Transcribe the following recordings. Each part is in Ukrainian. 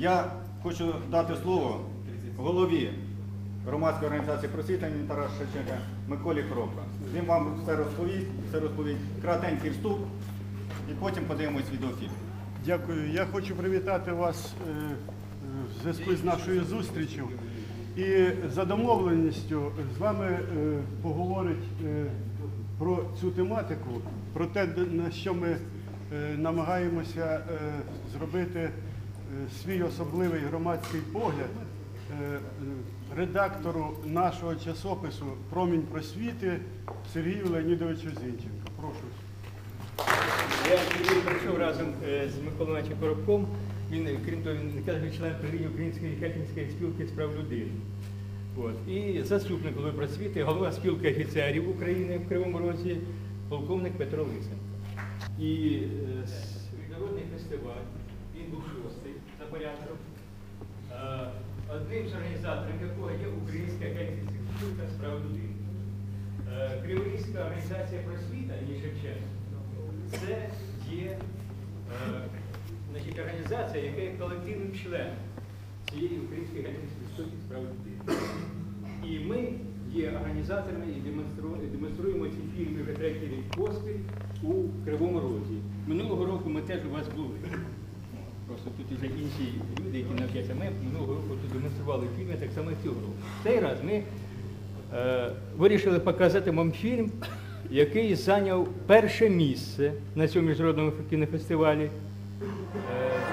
Я хочу дати слово голові громадської організації просвітлення Тараса Шевченка Миколі Кропка. Він вам все розповість, все розповість. Кратенький вступ, і потім подивимось відеофільм. Дякую. Я хочу привітати вас е, в зв'язку з нашою зустрічю. І за домовленістю з вами е, поговорить е, про цю тематику, про те, на що ми намагаємося зробити свій особливий громадський погляд е, редактору нашого часопису Промінь просвіти Сергію Леонідовичу Зінченко. Прошу. Я прийшов разом е, з Миколою Івановичем Коробком. Він, крім того, він каже, член правління Української Хетинської спілки з прав людини. От. І заступник голови просвіти, голова спілки офіцерів України в Кривому Розі, полковник Петро Лисенко. І е, міжнародний фестиваль, він був шостий за порядком. Е, Одним з організаторів якого є Українська Хетинська спілка з прав людини. Е, Криворізька організація просвіта імені Шевченка це є е, значить, організація, яка є колективним членом цієї української громадської спілки з прав людини. І ми є організаторами і демонструємо ці фільми вже третій рік поспіль у Кривому Розі. Минулого року ми теж у вас були. Просто тут вже інші люди, які навчаються. Ми минулого року тут демонстрували фільми, так само цього року. Цей раз ми е, вирішили показати вам фільм, який зайняв перше місце на цьому міжнародному кінофестивалі. Е,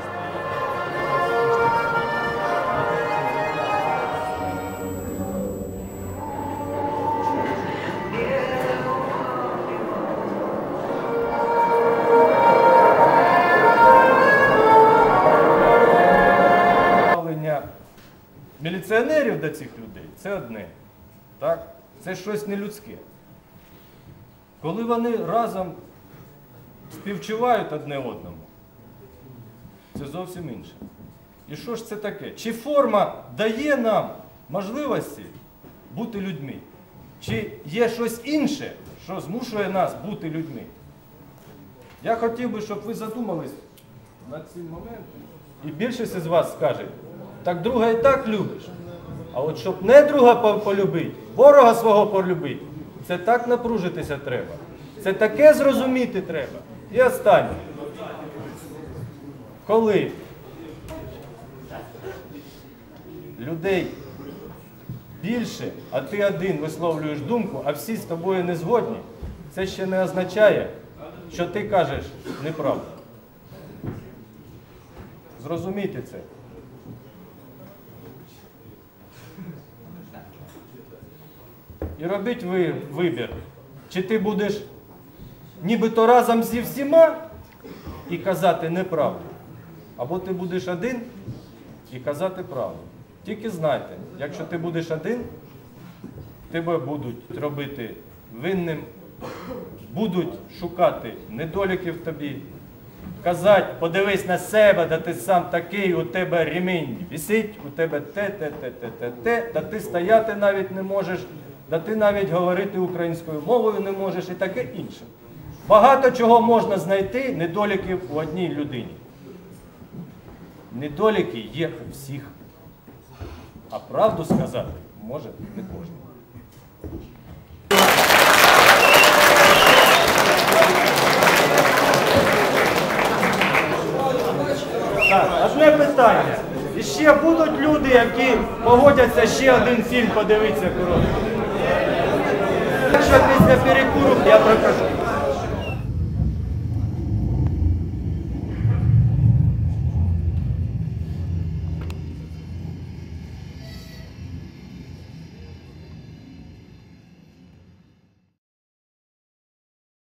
міліціонерів до цих людей це одне. Так? Це щось нелюдське. Коли вони разом співчувають одне одному, це зовсім інше. І що ж це таке? Чи форма дає нам можливості бути людьми? Чи є щось інше, що змушує нас бути людьми? Я хотів би, щоб ви задумались над цим моментом. І більшість із вас скаже, так друга і так любиш. А от щоб не друга полюбити, ворога свого полюбити, це так напружитися треба. Це таке зрозуміти треба. І останнє. Коли людей більше, а ти один висловлюєш думку, а всі з тобою не згодні, це ще не означає, що ти кажеш неправду. Зрозумійте це. І робіть ви вибір. Чи ти будеш нібито разом зі всіма і казати неправду, або ти будеш один і казати правду. Тільки знайте, якщо ти будеш один, тебе будуть робити винним, будуть шукати недоліки в тобі, казати, подивись на себе, да ти сам такий, у тебе ремінь висить, у тебе те, те, те, те, те, те, да ти стояти навіть не можеш, да ти навіть говорити українською мовою не можеш і таке інше. Багато чого можна знайти недоліків у одній людині. Недоліки є у всіх. А правду сказати може не кожен. Так, одне питання. І ще будуть люди, які погодяться ще один фільм подивитися короткий. Якщо після перекуру я прокажу.